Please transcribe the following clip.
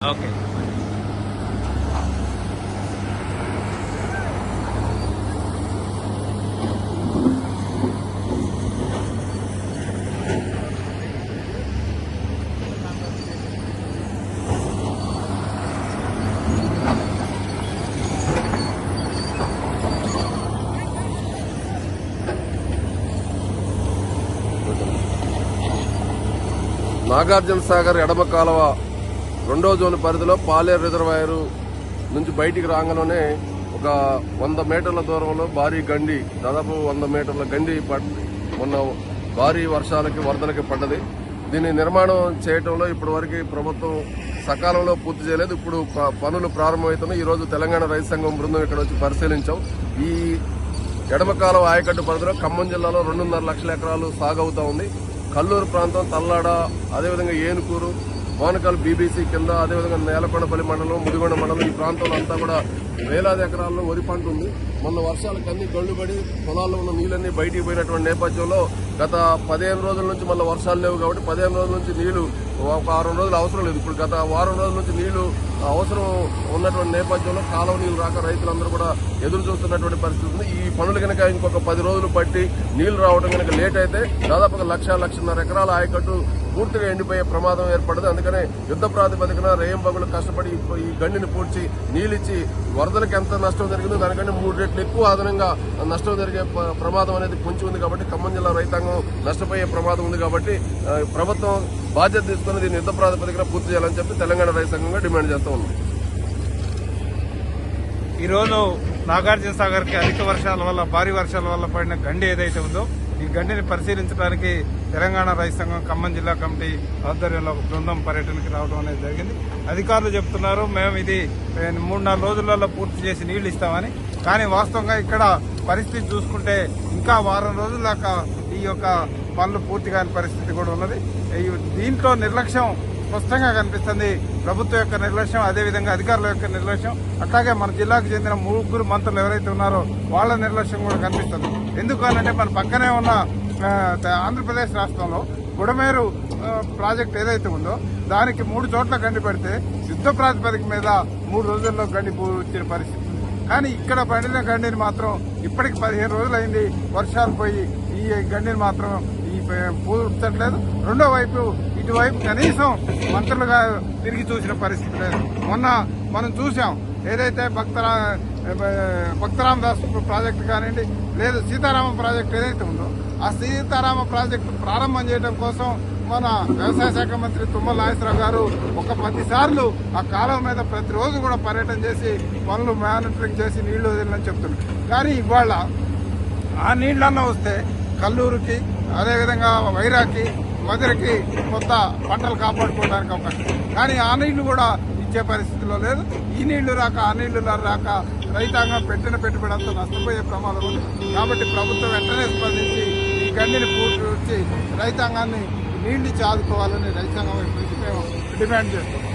Okay. Nagarjuna Sagar ఎడమ కాలువ రెండో జోన్ పరిధిలో పాలేరు రిజర్వాయరు నుంచి బయటికి రాగానే ఒక వంద మీటర్ల దూరంలో భారీ గండి దాదాపు వంద మీటర్ల గండి పడ్- మొన్న భారీ వర్షాలకి వరదలకి పడ్డది. దీన్ని నిర్మాణం చేయటంలో ఇప్పటివరకు ప్రభుత్వం సకాలంలో పూర్తి చేయలేదు. ఇప్పుడు పనులు ప్రారంభమవుతున్నాయి. ఈరోజు తెలంగాణ రైతు సంఘం బృందం ఇక్కడ వచ్చి పరిశీలించాం. ఈ ఎడమకాలం ఆయకట్టు పరిధిలో ఖమ్మం జిల్లాలో రెండున్నర లక్షల ఎకరాలు సాగు అవుతా ఉంది. కల్లూరు ప్రాంతం తల్లాడ అదేవిధంగా ఏనుకూరు మోనకల్ బీబీసీ కింద అదేవిధంగా నేలకొండపల్లి మండలం ముదిగొండ మండలం ఈ ప్రాంతంలో అంతా కూడా వేలాది ఎకరాల్లో వరి పంట ఉంది. మొన్న వర్షాలకు అన్ని గళ్ళు పడి పొలాల్లో ఉన్న నీళ్ళన్నీ బయటికి పోయినటువంటి నేపథ్యంలో గత పదిహేను రోజుల నుంచి మళ్ళీ వర్షాలు లేవు కాబట్టి పదిహేను రోజుల నుంచి నీళ్ళు ఒక వారం రోజులు అవసరం లేదు. ఇప్పుడు గత వారం రోజుల నుంచి నీళ్ళు అవసరం ఉన్నటువంటి నేపథ్యంలో కాలువ నీళ్ళు రాక రైతులందరూ కూడా ఎదురు చూస్తున్నటువంటి పరిస్థితి ఉంది. ఈ పనులు కనుక ఇంకొక పది రోజులు పట్టి నీళ్ళు రావడం కనుక లేట్ అయితే దాదాపుగా లక్ష లక్షన్నర ఎకరాల ఆయకట్టు పూర్తిగా ఎండిపోయే ప్రమాదం ఏర్పడదు అందుకని యుద్ధ ప్రాతిపదికన రేయంబగులు కష్టపడి ఈ- ఈ గండిని పూడ్చి నీళ్ళిచ్చి వరదలకు ఎంత నష్టం జరిగిందో దానికంటే మూడు రెట్లు ఎక్కువ అదనంగా నష్టం జరిగే ప్రమాదం అనేది పొంచి ఉంది కాబట్టి ఖమ్మం జిల్లా రైతాంగం నష్టపోయే ప్రమాదం ఉంది కాబట్టి ప్రభుత్వం బాధ్యత తీసుకుని దీన్ని యుద్ధ ప్రాతిపదికన పూర్తి చేయాలని చెప్పి తెలంగాణ రైతాంగంగా డిమాండ్ చేస్తూ ఉంది. ఈరోజు నాగార్జునసాగర్కి అధిక వర్షాల వల్ల భారీ వర్షాల వల్ల పడిన గండి ఏదైతే ఉందో ఈ గండిని పరిశీలించడానికి తెలంగాణ రైతు సంఘం ఖమ్మం జిల్లా కమిటీ ఆధ్వర్యంలో ఒక బృందం పర్యటనకి రావడం అనేది జరిగింది. అధికారులు చెప్తున్నారు మేము ఇది మూడు నాలుగు రోజులలో పూర్తి చేసి నీళ్ళు ఇస్తామని. కానీ వాస్తవంగా ఇక్కడ పరిస్థితి చూసుకుంటే ఇంకా వారం రోజుల దాకా ఈ యొక్క పనులు పూర్తి కాని పరిస్థితి కూడా ఉన్నది. ఈ దీంట్లో నిర్లక్ష్యం స్పష్టంగా కనిపిస్తుంది. ప్రభుత్వం యొక్క నిర్లక్ష్యం అదేవిధంగా అధికారుల యొక్క నిర్లక్ష్యం. అట్లాగే మన జిల్లాకు చెందిన ముగ్గురు మంత్రులు ఎవరైతే ఉన్నారో వాళ్ళ నిర్లక్ష్యం కూడా కనిపిస్తుంది. ఎందుకు అనంటే మన పక్కనే ఉన్న ఆంధ్రప్రదేశ్ రాష్ట్రంలో బుడమేరు ప్రాజెక్ట్ ఏదైతే ఉందో దానికి మూడు చోట్ల గండి పెడితే యుద్ధ ప్రాతిపదిక మీద మూడు రోజుల్లో గండి పూర్చిన పరిస్థితి కానీ ఇక్కడ పండిన గండిని మాత్రం ఇప్పటికి పదిహేను రోజులైంది. వర్షాలు పోయి ఈ గండిని మాత్రం ఈ పూర్చట్లేదు రెండో వైపు ఇటువైపు కనీసం మంత్రులుగా తిరిగి చూసిన పరిస్థితి లేదు. మొన్న మనం చూసాం ఏదైతే భక్తరా భక్తరామ దాస్ ప్రాజెక్టు కానివ్వండి లేదు సీతారామ ప్రాజెక్టు ఏదైతే ఉందో ఆ సీతారామ ప్రాజెక్టు ప్రారంభం చేయడం కోసం మన వ్యవసాయ శాఖ మంత్రి తుమ్మల నాగేశ్వరరావు గారు ఒక పదిసార్లు ఆ కాలం మీద ప్రతిరోజు కూడా పర్యటన చేసి పనులు మానిటరింగ్ చేసి నీళ్ళు వదిలినని చెప్తున్నారు. కానీ ఇవాళ ఆ నీళ్ళన్న వస్తే కల్లూరుకి అదేవిధంగా వైరాకి మధురకి కొత్త పంటలు కాపాడుకోవడానికి అవకాశం కానీ ఆ నీళ్ళు కూడా ఇచ్చే పరిస్థితిలో లేదు. ఈ నీళ్ళు రాక ఆ నీళ్ళు రాక రైతాంగం పెట్టిన పెట్టుబడి అంతా నష్టపోయే ప్రమాదం ఉంది. కాబట్టి ప్రభుత్వం వెంటనే స్పందించి ఈ గండిని పూర్తి రైతాంగాన్ని నీళ్ళు చాదుకోవాలని రైతాంగం మేము డిమాండ్ చేస్తున్నాం